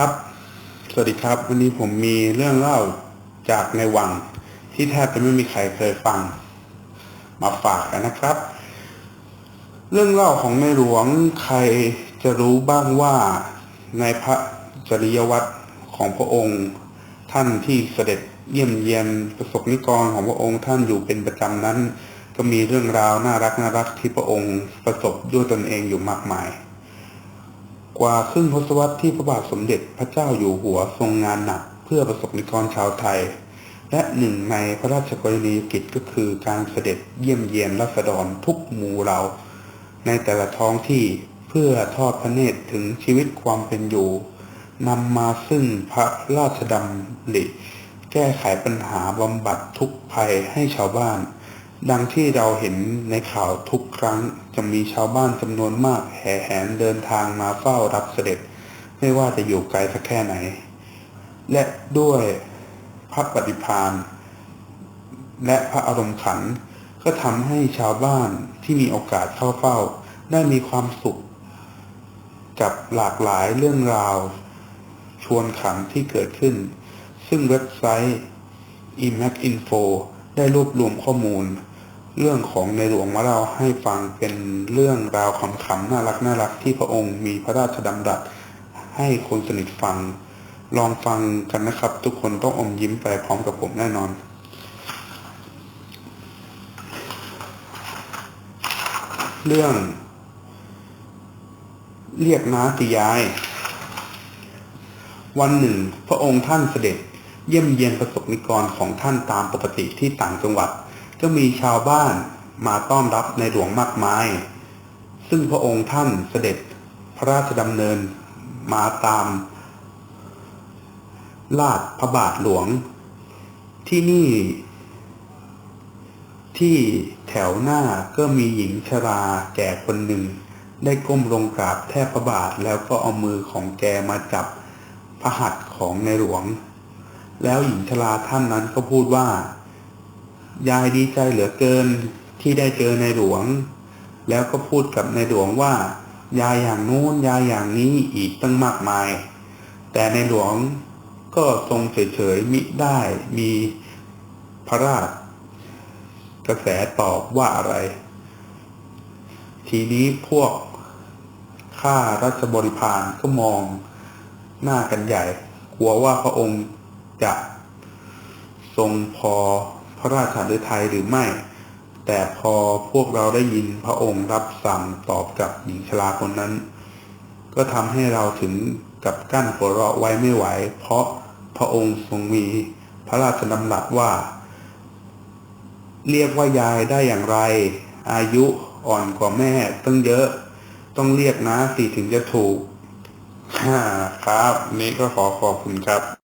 ครับ สวัสดีครับ วันนี้ผมมีเรื่องเล่าจากในวัง ที่แทบจะไม่มีใครเคยฟัง มาฝากกันนะครับ เรื่องเล่าของในหลวงใครจะรู้บ้างว่าในพระจริยวัตรของพระองค์ท่านที่เสด็จเยี่ยมเยียนประสบนิกรของพระองค์ท่านอยู่เป็นประจำนั้น ก็มีเรื่องราวน่ารักน่ารักที่พระองค์ประสบด้วยตนเองอยู่มากมาย กว่าครึ่งทศวรรษที่พระบาทสมเด็จพระเจ้าอยู่หัวทรงงานหนักเพื่อประสบนิกรชาวไทย และหนึ่งในพระราชกรณียกิจก็คือการเสด็จเยี่ยมเยียนรัษฎรทุกหมู่เหล่าในแต่ละท้องที่เพื่อทอดพระเนตรถึงชีวิตความเป็นอยู่นำมาซึ่งพระราชดำริแก้ไขปัญหาบำบัดทุกภัยให้ชาวบ้าน ดังที่เราเห็นในข่าวทุกครั้งจะมีชาวบ้านจำนวนมากแห่แหนเดินทางมาเฝ้ารับเสด็จ ไม่ว่าจะอยู่ไกลสักแค่ไหน และด้วยพระปฏิภาณและพระอารมณ์ขัน ก็ทำให้ชาวบ้านที่มีโอกาสเข้าเฝ้า ได้มีความสุข กับหลากหลายเรื่องราว ชวนขำที่เกิดขึ้น ซึ่งเว็บไซต์ Imac Info ได้รวบรวมข้อมูล เรื่องของในหลวงมาเล่าให้ฟังเป็นเรื่องราวขำๆน่ารักน่ารักที่พระองค์มีพระราชดำรัสให้คนสนิทฟัง ลองฟังกันนะครับ ทุกคนต้องอมยิ้มไปพร้อมกับผมแน่นอนเรื่อง เรียกน้าติยาย วันหนึ่ง พระองค์ท่านเสด็จ เยี่ยมเยียนประสบนิกรของท่านตามปกติที่ต่างจังหวัด ก็มีชาวบ้านมาต้อนรับในหลวงมากมาย ซึ่งพระองค์ท่านเสด็จพระราชดำเนินมาตาม ลาดพระบาทหลวง ที่นี่ที่แถวหน้าก็มีหญิงชราแก่คนหนึ่ง ได้ก้มลงกราบแทบพระบาทแล้วก็เอามือของแกมาจับพระหัตถ์ของในหลวง แล้วหญิงชราท่านนั้นก็พูดว่า ยายดีใจเหลือเกินที่ได้เจอในหลวง แล้วก็พูดกับในหลวงว่า ยายอย่างนู้นยายอย่างนี้อีกตั้งมากมาย แต่ในหลวงก็ทรงเฉยๆมิได้มีพระราชกระแสตอบว่าอะไร ทีนี้พวกข้ารัชบริพารก็มองหน้ากันใหญ่ กลัวว่าพระองค์ จะทรงพอพระราชฤทัยหรือไม่ แต่พอพวกเราได้ยินพระองค์รับสั่งตอบกับหญิงชราคนนั้น ก็ทำให้เราถึงกับกั้นหัวเราะไว้ไม่ไหว เพราะพระองค์ทรงมีพระราชดำรัสว่า เรียกว่ายายได้อย่างไร อายุอ่อนกว่าแม่ตั้งเยอะ ต้องเรียกนะสิถึงจะถูกครับ นี้ก็ขอขอบคุณครับ